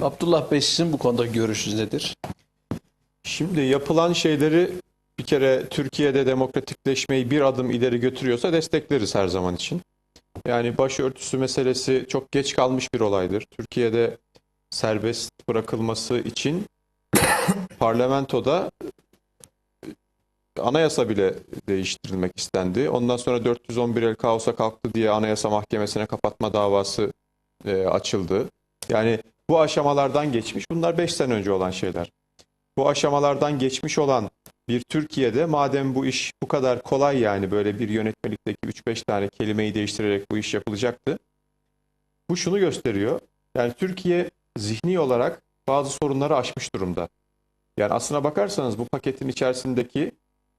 Abdullah Bey sizin bu konuda görüşünüz nedir? Şimdi yapılan şeyleri bir kere Türkiye'de demokratikleşmeyi bir adım ileri götürüyorsa destekleriz her zaman için. Yani başörtüsü meselesi çok geç kalmış bir olaydır. Türkiye'de serbest bırakılması için parlamentoda anayasa bile değiştirilmek istendi. Ondan sonra 411 el kaosa kalktı diye anayasa mahkemesine kapatma davası e, açıldı. Yani bu aşamalardan geçmiş. Bunlar 5 sene önce olan şeyler. Bu aşamalardan geçmiş olan bir Türkiye'de madem bu iş bu kadar kolay yani böyle bir yönetmelikteki 3-5 tane kelimeyi değiştirerek bu iş yapılacaktı. Bu şunu gösteriyor. Yani Türkiye zihni olarak bazı sorunları aşmış durumda. Yani aslına bakarsanız bu paketin içerisindeki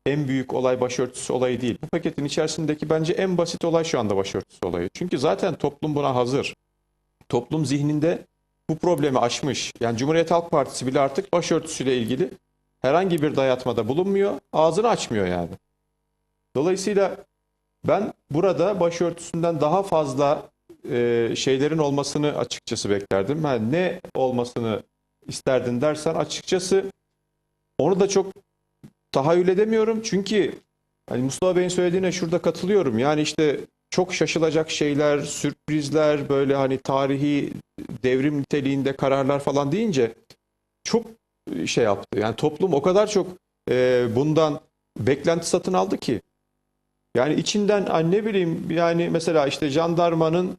en büyük olay başörtüsü olayı değil. Bu paketin içerisindeki bence en basit olay şu anda başörtüsü olayı. Çünkü zaten toplum buna hazır. Toplum zihninde bu problemi aşmış. Yani Cumhuriyet Halk Partisi bile artık başörtüsüyle ilgili herhangi bir dayatmada bulunmuyor, ağzını açmıyor yani. Dolayısıyla ben burada başörtüsünden daha fazla e, şeylerin olmasını açıkçası beklerdim. Yani ne olmasını isterdin dersen açıkçası onu da çok tahayyül edemiyorum. Çünkü hani Mustafa Bey'in söylediğine şurada katılıyorum. Yani işte çok şaşılacak şeyler, sürprizler, böyle hani tarihi devrim niteliğinde kararlar falan deyince çok şey yaptı. Yani toplum o kadar çok e, bundan beklenti satın aldı ki. Yani içinden ne bileyim yani mesela işte jandarmanın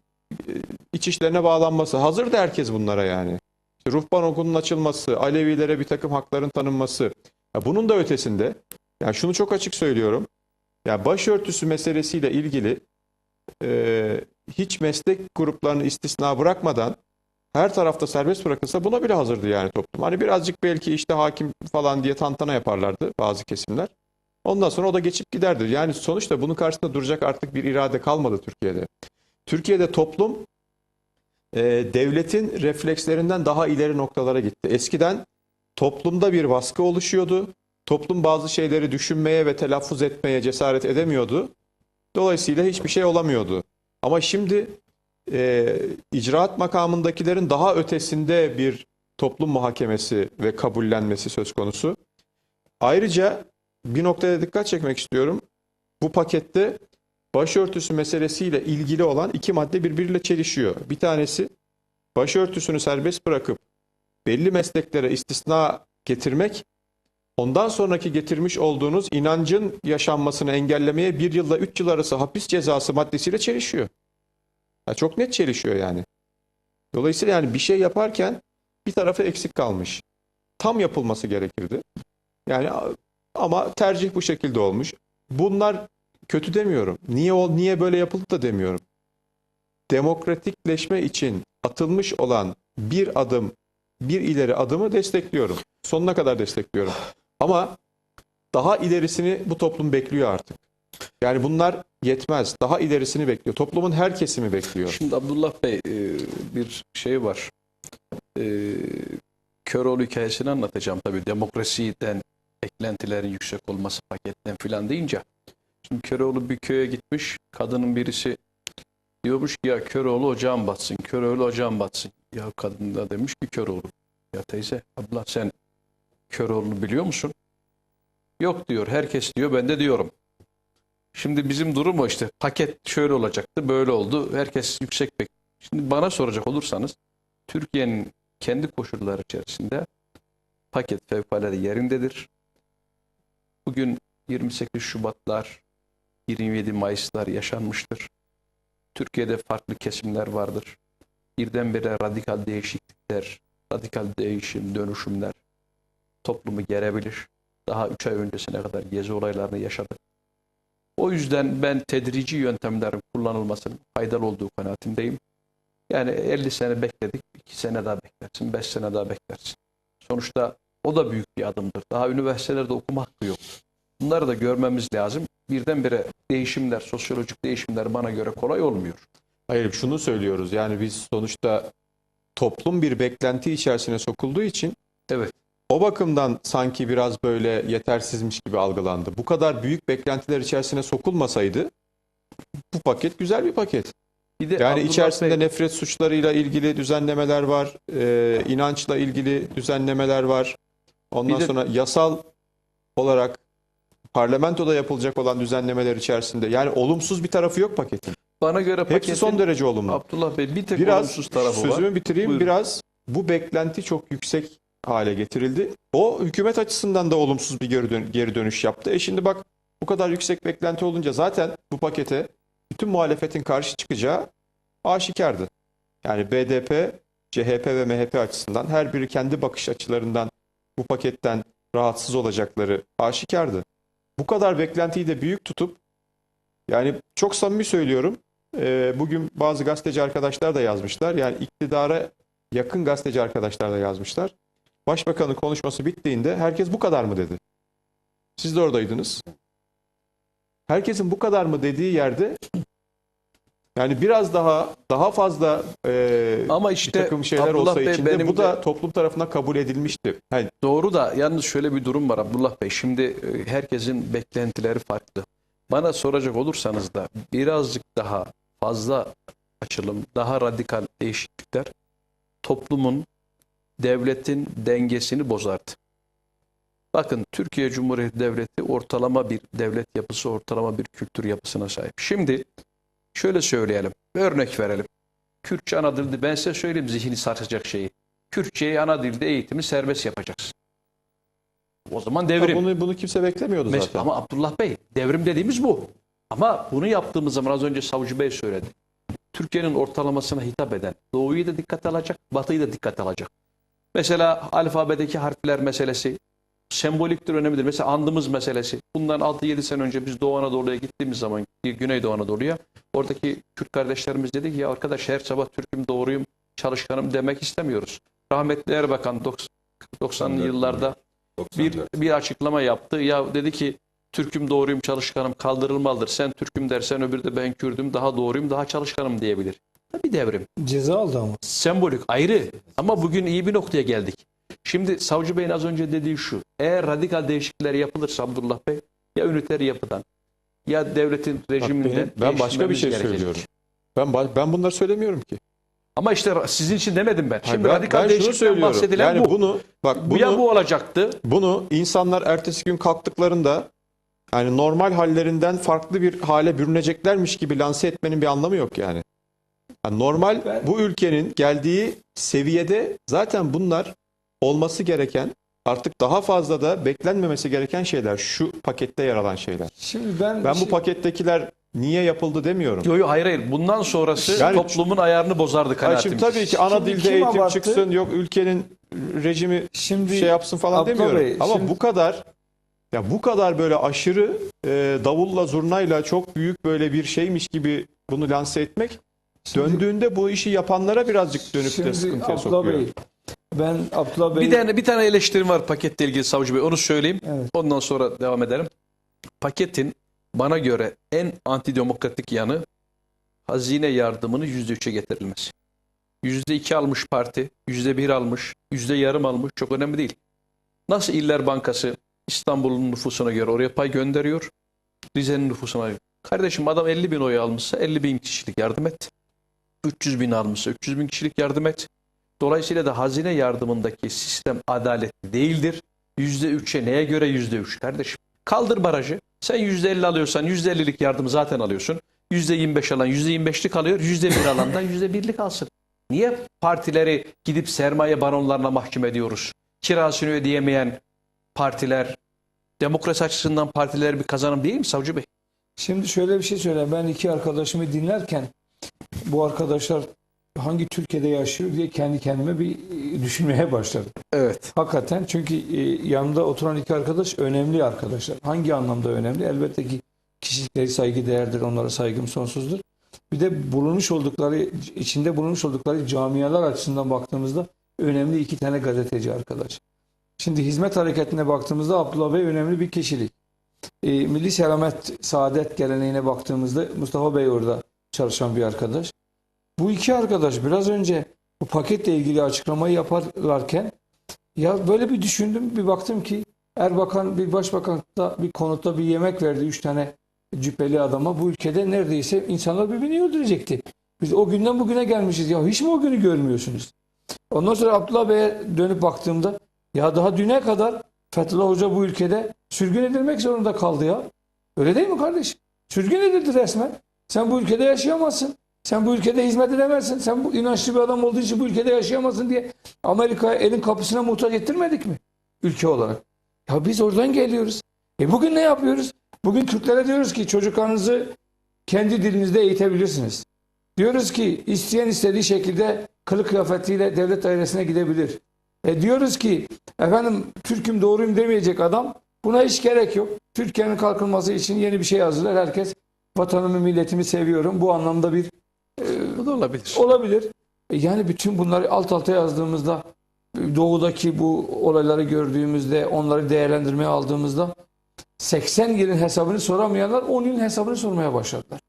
e, iç işlerine bağlanması. Hazırdı herkes bunlara yani. İşte ruhban okulunun açılması, Alevilere bir takım hakların tanınması. Ya bunun da ötesinde yani şunu çok açık söylüyorum. Yani başörtüsü meselesiyle ilgili e, hiç meslek gruplarını istisna bırakmadan her tarafta serbest bırakılsa buna bile hazırdı yani toplum. Hani birazcık belki işte hakim falan diye tantana yaparlardı bazı kesimler. Ondan sonra o da geçip giderdi. Yani sonuçta bunun karşısında duracak artık bir irade kalmadı Türkiye'de. Türkiye'de toplum e, devletin reflekslerinden daha ileri noktalara gitti. Eskiden toplumda bir baskı oluşuyordu. Toplum bazı şeyleri düşünmeye ve telaffuz etmeye cesaret edemiyordu. Dolayısıyla hiçbir şey olamıyordu. Ama şimdi e, icraat makamındakilerin daha ötesinde bir toplum muhakemesi ve kabullenmesi söz konusu. Ayrıca bir noktaya dikkat çekmek istiyorum. Bu pakette başörtüsü meselesiyle ilgili olan iki madde birbiriyle çelişiyor. Bir tanesi başörtüsünü serbest bırakıp belli mesleklere istisna getirmek, ondan sonraki getirmiş olduğunuz inancın yaşanmasını engellemeye bir yılla üç yıl arası hapis cezası maddesiyle çelişiyor. Ya çok net çelişiyor yani. Dolayısıyla yani bir şey yaparken bir tarafı eksik kalmış. Tam yapılması gerekirdi. Yani ama tercih bu şekilde olmuş. Bunlar kötü demiyorum. Niye ol niye böyle yapıldı da demiyorum. Demokratikleşme için atılmış olan bir adım, bir ileri adımı destekliyorum. Sonuna kadar destekliyorum. Ama daha ilerisini bu toplum bekliyor artık. Yani bunlar yetmez. Daha ilerisini bekliyor. Toplumun her kesimi bekliyor. Şimdi Abdullah Bey e, bir şey var. E, Köroğlu hikayesini anlatacağım tabii. Demokrasiden eklentilerin yüksek olması paketten filan deyince. Şimdi Köroğlu bir köye gitmiş. Kadının birisi diyormuş ki ya Köroğlu ocağın batsın. Köroğlu ocağın batsın. Ya kadın da demiş ki Köroğlu. Ya teyze abla sen Köroğlu'nu biliyor musun? Yok diyor. Herkes diyor. Ben de diyorum. Şimdi bizim durum o işte. Paket şöyle olacaktı, böyle oldu. Herkes yüksek bek. Şimdi bana soracak olursanız Türkiye'nin kendi koşulları içerisinde paket fevkalade yerindedir. Bugün 28 Şubatlar, 27 Mayıslar yaşanmıştır. Türkiye'de farklı kesimler vardır. Birdenbire radikal değişiklikler, radikal değişim, dönüşümler toplumu gerebilir. Daha 3 ay öncesine kadar gezi olaylarını yaşadık. O yüzden ben tedrici yöntemlerin kullanılmasının faydalı olduğu kanaatindeyim. Yani 50 sene bekledik, 2 sene daha beklersin, 5 sene daha beklersin. Sonuçta o da büyük bir adımdır. Daha üniversitelerde okuma hakkı yok. Bunları da görmemiz lazım. Birdenbire değişimler, sosyolojik değişimler bana göre kolay olmuyor. Hayır şunu söylüyoruz. Yani biz sonuçta toplum bir beklenti içerisine sokulduğu için Evet. O bakımdan sanki biraz böyle yetersizmiş gibi algılandı. Bu kadar büyük beklentiler içerisine sokulmasaydı bu paket güzel bir paket. Bir de Yani Abdullah içerisinde Bey- nefret suçlarıyla ilgili düzenlemeler var, e, inançla ilgili düzenlemeler var. Ondan Bir de- sonra yasal olarak parlamentoda yapılacak olan düzenlemeler içerisinde yani olumsuz bir tarafı yok paketin. bana göre Hepsi paketin son derece olumlu. Abdullah Bey bir tek Biraz olumsuz tarafı var. sözümü bitireyim. Buyurun. Biraz bu beklenti çok yüksek hale getirildi. O hükümet açısından da olumsuz bir geri, dön- geri dönüş yaptı. E şimdi bak bu kadar yüksek beklenti olunca zaten bu pakete bütün muhalefetin karşı çıkacağı aşikardı. Yani BDP, CHP ve MHP açısından her biri kendi bakış açılarından bu paketten rahatsız olacakları aşikardı. Bu kadar beklentiyi de büyük tutup yani çok samimi söylüyorum e, bugün bazı gazeteci arkadaşlar da yazmışlar. Yani iktidara yakın gazeteci arkadaşlar da yazmışlar. Başbakanın konuşması bittiğinde herkes bu kadar mı dedi. Siz de oradaydınız. Herkesin bu kadar mı dediği yerde yani biraz daha daha fazla e, Ama bir işte takım şeyler Abdullah olsa Bey içinde benim bu da de- toplum tarafından kabul edilmişti. Yani Doğru da yalnız şöyle bir durum var Abdullah Bey. Şimdi e, herkesin beklentileri farklı. Bana soracak olursanız da birazcık daha fazla açılım, daha radikal değişiklikler toplumun, devletin dengesini bozardı. Bakın Türkiye Cumhuriyeti Devleti ortalama bir devlet yapısı, ortalama bir kültür yapısına sahip. Şimdi şöyle söyleyelim, örnek verelim. Kürtçe ana dilde ben size söyleyeyim zihni sarsacak şeyi. Kürtçeyi ana dilde eğitimi serbest yapacaksın. O zaman devrim. bunu bunu kimse beklemiyordu Mes- zaten. Ama Abdullah Bey devrim dediğimiz bu. Ama bunu yaptığımız zaman az önce Savcı Bey söyledi. Türkiye'nin ortalamasına hitap eden Doğu'yu da dikkate alacak, Batı'yı da dikkate alacak. Mesela alfabedeki harfler meselesi semboliktir, önemlidir. Mesela andımız meselesi. Bundan 6-7 sene önce biz Doğu Anadolu'ya gittiğimiz zaman Güneydoğu Anadolu'ya oradaki Kürt kardeşlerimiz dedi ki ya arkadaş her sabah Türk'üm, doğruyum, çalışkanım demek istemiyoruz. Rahmetli Erbakan 90- 90'lı yıllarda bir, bir açıklama yaptı. Ya dedi ki Türk'üm doğruyum çalışkanım kaldırılmalıdır. Sen Türk'üm dersen öbürü de ben Kürd'üm daha doğruyum daha çalışkanım diyebilir. Bir devrim. Ceza aldı ama. Sembolik ayrı ama bugün iyi bir noktaya geldik. Şimdi Savcı Bey'in az önce dediği şu. Eğer radikal değişiklikler yapılırsa Abdullah Bey ya üniter yapıdan ya devletin Bak rejiminden benim- ben başka bir şey gerekecek. söylüyorum. Ben ben bunları söylemiyorum ki. Ama işte sizin için demedim ben. Şimdi Hayır, ben- radikal ben değişiklikten bahsedilen yani bu. bunu bak Bu bunu ya bu olacaktı. Bunu insanlar ertesi gün kalktıklarında yani normal hallerinden farklı bir hale bürüneceklermiş gibi lanse etmenin bir anlamı yok yani. Yani normal Ben- bu ülkenin geldiği seviyede zaten bunlar olması gereken artık daha fazla da beklenmemesi gereken şeyler. Şu pakette yer alan şeyler. Şimdi ben Ben bu şey- pakettekiler niye yapıldı demiyorum. Yo yo hayır hayır. Bundan sonrası Yani- toplumun ayarını bozardı kanaatimiz. şimdi tabii ki ana Şimdi dilde eğitim abarttı? çıksın yok ülkenin rejimi şimdi şey yapsın falan Abdullah demiyorum. Bey, Ama şimdi- bu kadar ya bu kadar böyle aşırı e, davulla zurnayla çok büyük böyle bir şeymiş gibi bunu lanse etmek şimdi- döndüğünde bu işi yapanlara birazcık dönüp de sıkıntıya Abdullah sokuyor. Bey ben Abdullah Bey Bir tane bir tane eleştirim var paketle ilgili Savcı Bey. Onu söyleyeyim. Evet. Ondan sonra devam edelim. Paketin bana göre en antidemokratik yanı hazine yardımını %3'e getirilmesi. %2 almış parti, %1 almış, yüzde yarım almış çok önemli değil. Nasıl İller Bankası İstanbul'un nüfusuna göre oraya pay gönderiyor. Rize'nin nüfusuna göre. Kardeşim adam 50 bin oy almışsa 50 bin kişilik yardım et. 300 bin almışsa 300 bin kişilik yardım et. Dolayısıyla da hazine yardımındaki sistem adaletli değildir. %3'e neye göre %3 kardeşim? Kaldır barajı. Sen %50 alıyorsan %50'lik yardımı zaten alıyorsun. %25 alan %25'lik alıyor. %1 alan da %1'lik alsın. Niye partileri gidip sermaye baronlarına mahkum ediyoruz? Kirasını ödeyemeyen partiler, demokrasi açısından partiler bir kazanım değil mi Savcı Bey? şimdi şöyle bir şey söyleyeyim. Ben iki arkadaşımı dinlerken bu arkadaşlar hangi Türkiye'de yaşıyor diye kendi kendime bir e, düşünmeye başladım. Evet. Hakikaten çünkü e, yanında oturan iki arkadaş önemli arkadaşlar. Hangi anlamda önemli? Elbette ki kişilikleri saygı değerdir. Onlara saygım sonsuzdur. Bir de bulunmuş oldukları, içinde bulunmuş oldukları camialar açısından baktığımızda önemli iki tane gazeteci arkadaş. Şimdi hizmet hareketine baktığımızda Abdullah Bey önemli bir kişilik. E, Milli Selamet Saadet geleneğine baktığımızda Mustafa Bey orada çalışan bir arkadaş. Bu iki arkadaş biraz önce bu paketle ilgili açıklamayı yaparlarken ya böyle bir düşündüm bir baktım ki Erbakan bir başbakanlıkta bir konutta bir yemek verdi üç tane cübbeli adama bu ülkede neredeyse insanlar birbirini öldürecekti. Biz o günden bugüne gelmişiz. Ya hiç mi o günü görmüyorsunuz? Ondan sonra Abdullah Bey'e dönüp baktığımda ya daha düne kadar Fethullah Hoca bu ülkede sürgün edilmek zorunda kaldı ya. Öyle değil mi kardeşim? Sürgün edildi resmen. Sen bu ülkede yaşayamazsın. Sen bu ülkede hizmet edemezsin. Sen bu inançlı bir adam olduğu için bu ülkede yaşayamazsın diye Amerika'ya elin kapısına muhtaç ettirmedik mi? Ülke olarak. Ya biz oradan geliyoruz. E bugün ne yapıyoruz? Bugün Türklere diyoruz ki çocuklarınızı kendi dilinizde eğitebilirsiniz. Diyoruz ki isteyen istediği şekilde kılık kıyafetiyle devlet dairesine gidebilir. E diyoruz ki efendim Türk'üm doğruyum demeyecek adam buna hiç gerek yok. Türkiye'nin kalkınması için yeni bir şey hazırlar. Herkes vatanımı milletimi seviyorum. Bu anlamda bir Bu da olabilir. olabilir. Yani bütün bunları alt alta yazdığımızda doğudaki bu olayları gördüğümüzde onları değerlendirmeye aldığımızda 80 yılın hesabını soramayanlar 10 yılın hesabını sormaya başladılar.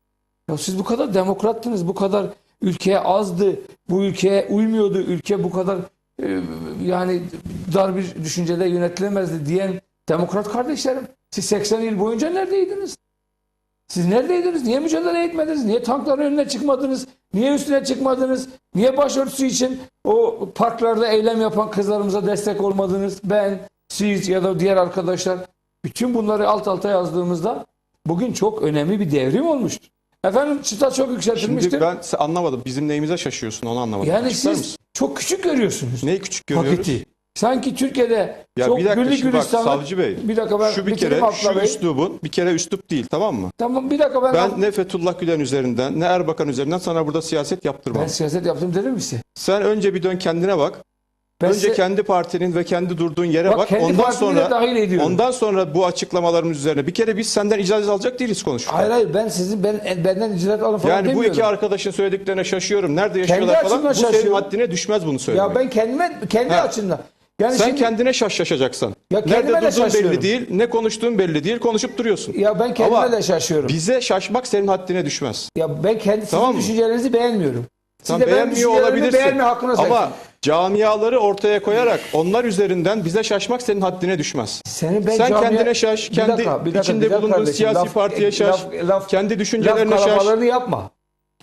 Ya siz bu kadar demokrattınız, bu kadar ülkeye azdı, bu ülkeye uymuyordu, ülke bu kadar e, yani dar bir düşüncede yönetilemezdi diyen demokrat kardeşlerim. Siz 80 yıl boyunca neredeydiniz? Siz neredeydiniz? Niye mücadele etmediniz? Niye tankların önüne çıkmadınız? Niye üstüne çıkmadınız? Niye başörtüsü için o parklarda eylem yapan kızlarımıza destek olmadınız? Ben, siz ya da diğer arkadaşlar. Bütün bunları alt alta yazdığımızda bugün çok önemli bir devrim olmuştur. Efendim çıta çok yükseltilmiştir. Şimdi ben anlamadım. Bizim neyimize şaşıyorsun onu anlamadım. yani Açıklar siz mısın? çok küçük görüyorsunuz. Neyi küçük görüyoruz? Paketi. Sanki Türkiye'de Ya çok bir dakika güllük şimdi bak gülistanlık- Savcı Bey. Bir dakika ben Şu bir kere şu Bey. üslubun bir kere üslup değil tamam mı? Tamam bir dakika ben, Ben ne Fethullah Gülen üzerinden ne Erbakan üzerinden sana burada siyaset yaptırmam. ben siyaset yaptım dedim mi size? Sen önce bir dön kendine bak. Ben önce size- kendi partinin ve kendi durduğun yere bak, bak. kendi Ondan sonra dahil ediyorum. ondan sonra bu açıklamalarımız üzerine bir kere biz senden icazet alacak değiliz konuşurken. Hayır hayır ben sizin ben benden icraat alın falan Yani bu demiyorum. iki arkadaşın söylediklerine şaşıyorum. Nerede yaşıyorlar falan. açımdan Bu senin haddine düşmez bunu söylemek. Ya ben kendime kendi Ha. açımdan. Yani Sen şimdi, kendine şaş şaşacaksın. Ya Nerede de durduğun belli değil, ne konuştuğun belli değil, konuşup duruyorsun. ya ben kendime Ama de şaşıyorum. Bize şaşmak senin haddine düşmez. ya ben kendi sizin Tamam mı? düşüncelerinizi beğenmiyorum. Siz Sen de benim beğenmiyor düşüncelerimi olabilirsin. Beğenme hakkına Ama sahipsin. camiaları ortaya koyarak onlar üzerinden bize şaşmak senin haddine düşmez. Senin ben Sen camia- kendine şaş, Bir kendi dakika, bir dakika, içinde bulunduğun kardeşim. siyasi Laf- partiye şaş, laf- laf- kendi Laf düşüncelerine şaş. kalabalığını yapma.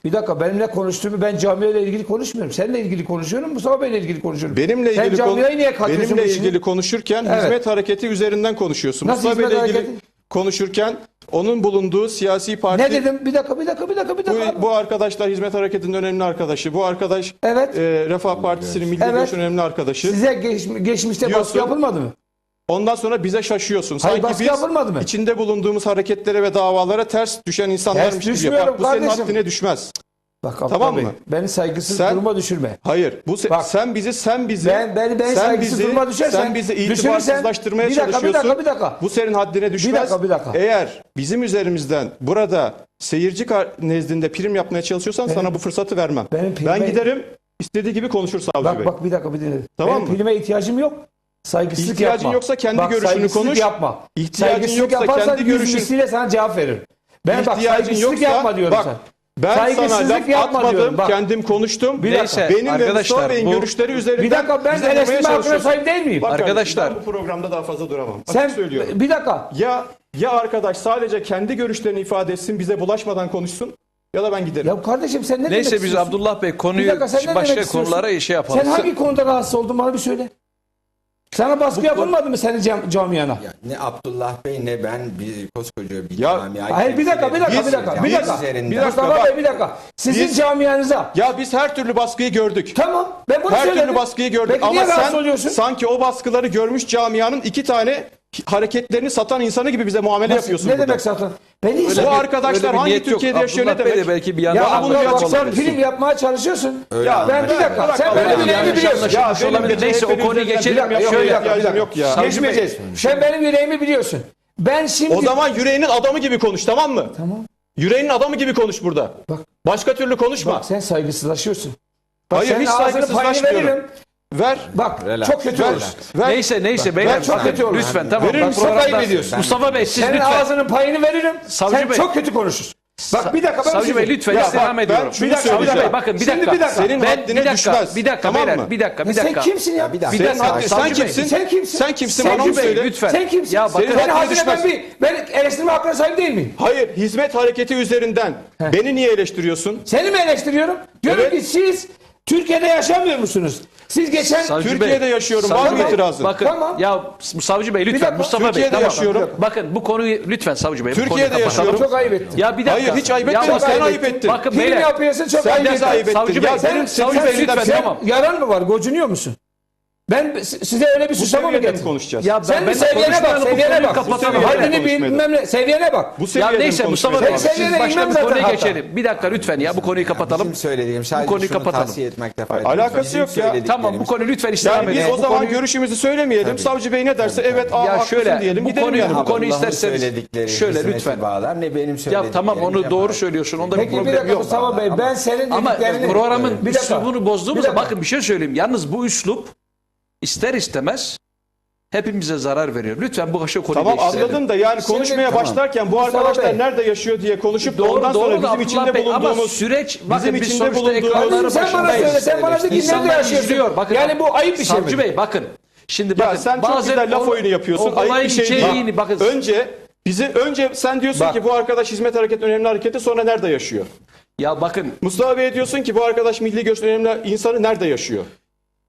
Bir dakika benimle konuştuğumu ben camiayla ilgili konuşmuyorum. Seninle ilgili konuşuyorum. Mustafa Bey'le ilgili konuşuyorum. Benimle Sen ilgili niye katıyorsun benimle bu ilgili konuşurken Evet. hizmet hareketi üzerinden konuşuyorsun. Nasıl Mustafa hizmet Bey'le ilgili hareketi? konuşurken onun bulunduğu siyasi parti Ne dedim? Bir dakika, bir dakika, bir dakika, bir dakika. Bu, bu arkadaşlar Hizmet Hareketi'nin önemli arkadaşı. Bu arkadaş Evet. e, Refah Partisi'nin Milli Evet. Görüş'ün önemli arkadaşı. Size geç, geçmişte Diyorsun. baskı yapılmadı mı? Ondan sonra bize şaşıyorsun. Hayır, Sanki baskı biz yapılmadı mı? içinde bulunduğumuz hareketlere ve davalara ters düşen insanlarmış Ters gibi. düşmüyorum Bak bu senin kardeşim. haddine düşmez. Bak Abdullah Tamam Bey, mı? beni saygısız Sen- duruma düşürme. Hayır. Bu se- Bak. sen bizi sen bizi Ben ben ben sen saygısız bizi duruma düşersen sen bizi düşürürsen- itibarsızlaştırmaya bir dakika, çalışıyorsun. Bir dakika, bir dakika. Bu senin haddine düşmez. dakika, bir dakika. Eğer bizim üzerimizden burada seyirci kar- nezdinde prim yapmaya çalışıyorsan sana bu fırsatı vermem. benim ben prime- giderim istediği gibi konuşur savcı Bak bey. bak bir dakika bir dinle. Tamam Benim mı? filme ihtiyacım yok. Saygısızlık İhtiyacın yapma. yoksa kendi bak, görüşünü saygısızlık konuş. yapma. İhtiyacın saygısızlık yoksa yaparsan kendi görüşün- sana cevap veririm. Ben bak İhtiyacın saygısızlık yoksa- yapma diyorum bak, sana. Ben sana Saygısızlık laf yapma atmadım. bak. Kendim konuştum. Bir dakika. Neyse, Benim ve Mustafa arkadaşlar Bey'in bu görüşleri üzerinden Bir dakika ben bize vurmaya eleştirme hakkına çalışıyorsun. sahip değil miyim? Bak Arkadaşlar. ben bu programda daha fazla duramam. Açık Sen söylüyorum. bir dakika. Ya ya arkadaş sadece kendi görüşlerini ifade etsin, bize bulaşmadan konuşsun ya da ben giderim. Ya kardeşim sen ne demek Neyse biz istiyorsun? Abdullah Bey Bir konuyu dakika, sen ne başka istiyorsun? konulara şey yapalım. Sen hangi konuda rahatsız oldun bana bir söyle. Sana baskı yapılmadı mı senin cam- camiana? Ya ne Abdullah Bey ne ben bir koskoca bir Ya- camiayı Hayır bir dakika bir dakika Biz- bir dakika. Bir dakika. üzerinden- bir dakika, Mustafa. Bey bir dakika. Sizin Biz- camianıza. Ya biz her türlü baskıyı gördük. Tamam ben bunu Her söyledim. türlü baskıyı gördük Peki ama sen sanki o baskıları görmüş camianın iki tane hareketlerini satan insanı gibi bize muamele Nasıl- yapıyorsun ne burada. demek zaten? Ben niye Bu arkadaşlar Öyle hangi. Türkiye'de yaşıyor ne de demek? belki bir Ya yandan bunu bir sen açıklar film yapmaya çalışıyorsun. Öyle ya ben bir dakika. Sen Bırak benim Allah'ım yüreğimi ya. biliyorsun. Anlaşılmış benim. Neyse o konuyu geçelim. Şöyle yok, ya. Geçmeyeceğiz. Sen benim yüreğimi biliyorsun. Ben şimdi... O zaman yüreğinin adamı gibi konuş tamam mı? Tamam. Yüreğinin adamı gibi konuş burada. Bak. Başka türlü konuşma. Bak sen saygısızlaşıyorsun. Bak Hayır, hiç saygısızlaşmıyorum. Veririm. Ver. Bak Relax, çok kötü Ver. olur. Ver. Neyse neyse beyler. çok kötü olur. Lütfen tamam. Verir Bak misin? programda- Ayıp ediyorsun. Mustafa Bey siz Senin lütfen. ağzının payını veririm. Savcı sen Bey. çok kötü konuşursun. Bak bir dakika ben Savcı bir şey Bey lütfen Ya istirham bak, ediyorum. ben Bir dakika, Savcı söyleyeceğim. Bey bakın bir Şimdi dakika. bir dakika. Senin Ben- haddine bir dakika, düşmez. Bir dakika Tamam beyler, mı? bir dakika, bir Sen dakika. kimsin ya? bir dakika. Bir Senin dakika, haddin, Savcı sen Bey. kimsin? Sen kimsin? Sen kimsin? Sen Savcı Bey söyle. lütfen. Sen kimsin? Ya bakın Senin haddine hazine ben düşmez. bir ben eleştirme hakkına sahip değil miyim? Hayır, hizmet hareketi üzerinden beni niye eleştiriyorsun? Seni mi eleştiriyorum? Diyorum ki siz Türkiye'de yaşamıyor musunuz? Siz geçen Savcı Türkiye'de Bey, yaşıyorum, Savcı var mı Bey, itirazın? Bakın Tamam. ya Savcı Bey lütfen dakika, Mustafa Bey Türkiye'de tamam. yaşıyorum. Bakın bu konuyu lütfen Savcı Bey bu Türkiye'de kapatalım. yaşıyorum. çok ayıp ettin. Ya bir dakika. Hayır, hiç ayıp Ya etmedim. Sen ayıp ettin. Bakın Film beyler. yapıyorsun çok Sen ayıp de ettin. ayıp ettin. Savcı Ya Bey, benim Savcı senin Bey lütfen sen- tamam. Yaran mı var? Gocunuyor musun? Ben si- size öyle bir Bu suçlama mı getirdim? konuşacağız? Ya Sen ben bir seviyene bak, bu seviyene konuyu bak. kapatalım. Haddini bilmem ne, seviyene bak. Bu Ya neyse Mustafa? Bey Ben siz seviyene başka bir konuya geçelim. Bir dakika lütfen ya bu konuyu kapatalım. Bizim söylediğim sadece konuyu şunu kapatalım. tavsiye etmekte fayda Alakası yok ya. Tamam bu konu lütfen istirham Yani biz o Bu zaman konuyu- görüşümüzü söylemeyelim. Savcı Bey ne derse evet aa, Ya haklısın şöyle, diyelim. bu konuyu- bu konuyu Allah'ın isterseniz şöyle lütfen. bağlar ne benim Ya tamam onu doğru söylüyorsun. Onda bir Peki bir problem dakika yok. Mustafa Bey ben senin Ama dediklerini... programın Bir dakika. üslubunu bozduğumuzda bakın bir şey söyleyeyim. Yalnız bu üslup ister istemez hepimize zarar veriyor. Lütfen bu aşı konuyu Tamam değiştirelim. anladım da yani konuşmaya Tamam. başlarken bu Mustafa arkadaşlar Bey. nerede yaşıyor diye konuşup Doğru, ondan doğru sonra da bizim Abdullah içinde Bey, ama bulunduğumuz süreç bakın bizim biz içinde sonuçta bulunduğumuz- ekranları Sen bana başındayız. söyle, sen bana de ki nerede yaşıyorsun? izliyor. Bakın, Yani bu ayıp bir şey Savcı mi? Bey bakın. Şimdi Ya bakın sen çok bazen güzel laf o- oyunu yapıyorsun. o Ayıp olayın bir şey değil. içeriğini bakın. Önce bizi önce sen diyorsun Bak. ki bu arkadaş hizmet hareketi önemli hareketi sonra nerede yaşıyor? ya bakın Mustafa Bey diyorsun ki bu arkadaş milli görüş önemli insanı nerede yaşıyor?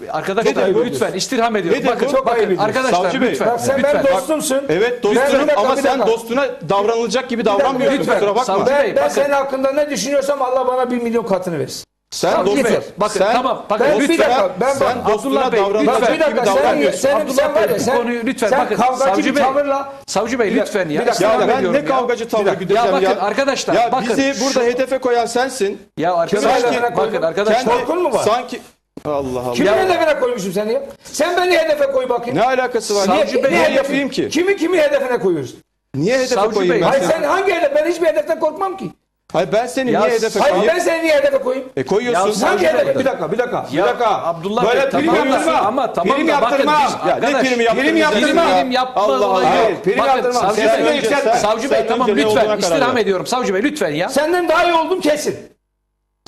Arkadaşlar lütfen istirham ediyorum. Nedir Bakın bu? çok ayıp bakın ediyorsun. arkadaşlar Savcı Bey, lütfen. Bak sen lütfen. benim dostumsun. Evet Bir dostunum dakika, ama bir sen dakika. dostuna davranılacak gibi davranmıyorsun. Lütfen, Kusura bakma. Savcı Ben, Bey, ben bakın. senin hakkında ne düşünüyorsam Allah bana bir milyon katını versin. Sen dostuna, Bey, bakın sen, tamam bakın Ben- bir lütfen. dakika, ben sen bak- dostuna Abdullah Bey, davranılacak lütfen. bir dakika sen, davranmıyorsun. sen, Abdullah sen var ya sen, konuyu lütfen sen bakın. kavgacı Savcı bir Bey, tavırla Savcı Bey Bir lütfen bir ya. dakika. istirham Ya ben ediyorum ne kavgacı tavrı Ya güdeceğim bakın ya. arkadaşlar Ya bakın. bizi burada hedefe koyan sensin. Ya arkadaşlar bakın arkadaşlar. Kendi- korkun mu var? Sanki Allah Allah. kimin hedefine koymuşum seni ya? Sen beni hedefe koy bakayım. Ne alakası var? Savcı Bey- niye yapayım ki? Kimi kimi hedefine koyuyoruz? Niye hedefe Savcı koyayım Bey- ben Hayır sen hangi hedef? Ben hiçbir hedeften korkmam ki. Hayır ben seni Ya niye hedefe Hayır koyayım? ben seni niye hedefe koyayım? E koyuyorsun. Ya Hangi hedefe? Bir dakika, bir dakika. Ya bir dakika. Abdullah Böyle Bey, prim tamam yaptırma. ama tamam prim da bakın yaptırma. biz- Ya ne Arkadaş, prim yaptırma? prim yaptırma. Prim yapma Allah Allah. Hayır, prim Bakın yaptırmam. Savcı Bey. Savcı Bey tamam ne lütfen istirham ediyorum. Savcı Bey lütfen ya. Senden daha iyi oldum kesin.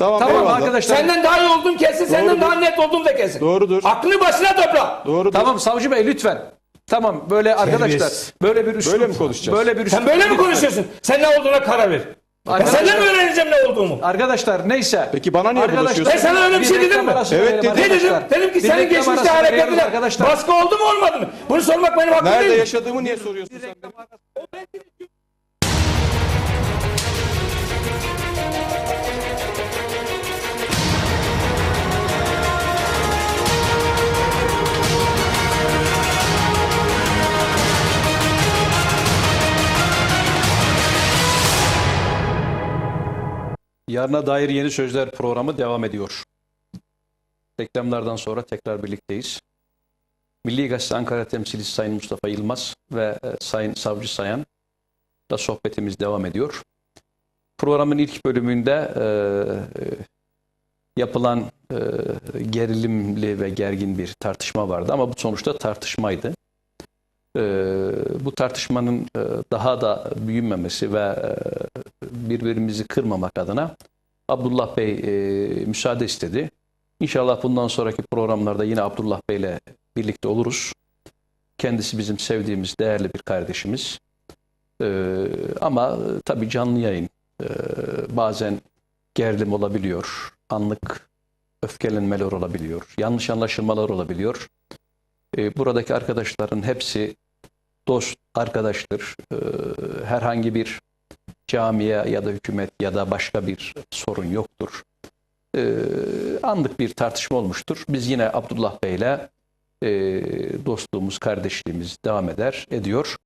Tamam, Tamam eyvallah. arkadaşlar. Senden daha iyi oldum kesin. Senden Doğrudur. daha net oldum da kesin. Doğrudur. Aklını başına topla. Doğrudur. Tamam Savcı Bey lütfen. Tamam böyle arkadaşlar Terbiyesiz. böyle bir üslup. Böyle mi konuşacağız? Böyle bir üslup. Sen böyle mi konuşuyorsun? Sen ne olduğuna karar ver. Ben Arkadaşlar- senden mi öğreneceğim ne olduğumu? Arkadaşlar neyse. Peki bana niye Arkadaşlar, bulaşıyorsun? Ben sana öyle bir şey dedim mi? Evet, dedim. Ne dedim? Dedim ki senin geçmişte hareketler arkadaşlar. baskı oldu mu olmadı mı? Bunu sormak benim hakkım Nerede değil. yaşadığımı niye soruyorsun sen? Yarına dair yeni sözler programı devam ediyor. Reklamlardan sonra tekrar birlikteyiz. Milli Gazete Ankara temsilcisi Sayın Mustafa Yılmaz ve e, Sayın Savcı Sayan da sohbetimiz devam ediyor. Programın ilk bölümünde e, e, yapılan e, gerilimli ve gergin bir tartışma vardı ama bu sonuçta tartışmaydı. E, bu tartışmanın e, daha da büyümemesi ve e, birbirimizi kırmamak adına Abdullah Bey e, müsaade istedi. İnşallah bundan sonraki programlarda yine Abdullah Bey ile birlikte oluruz. Kendisi bizim sevdiğimiz değerli bir kardeşimiz. E, ama tabii canlı yayın bazen gerilim olabiliyor. Anlık öfkelenmeler olabiliyor. Yanlış anlaşılmalar olabiliyor. E, buradaki arkadaşların hepsi dost, arkadaştır. E, herhangi bir camiye ya da hükümet ya da başka bir sorun yoktur. Ee, anlık bir tartışma olmuştur. Biz yine Abdullah Bey'le e, dostluğumuz, kardeşliğimiz devam eder, ediyor.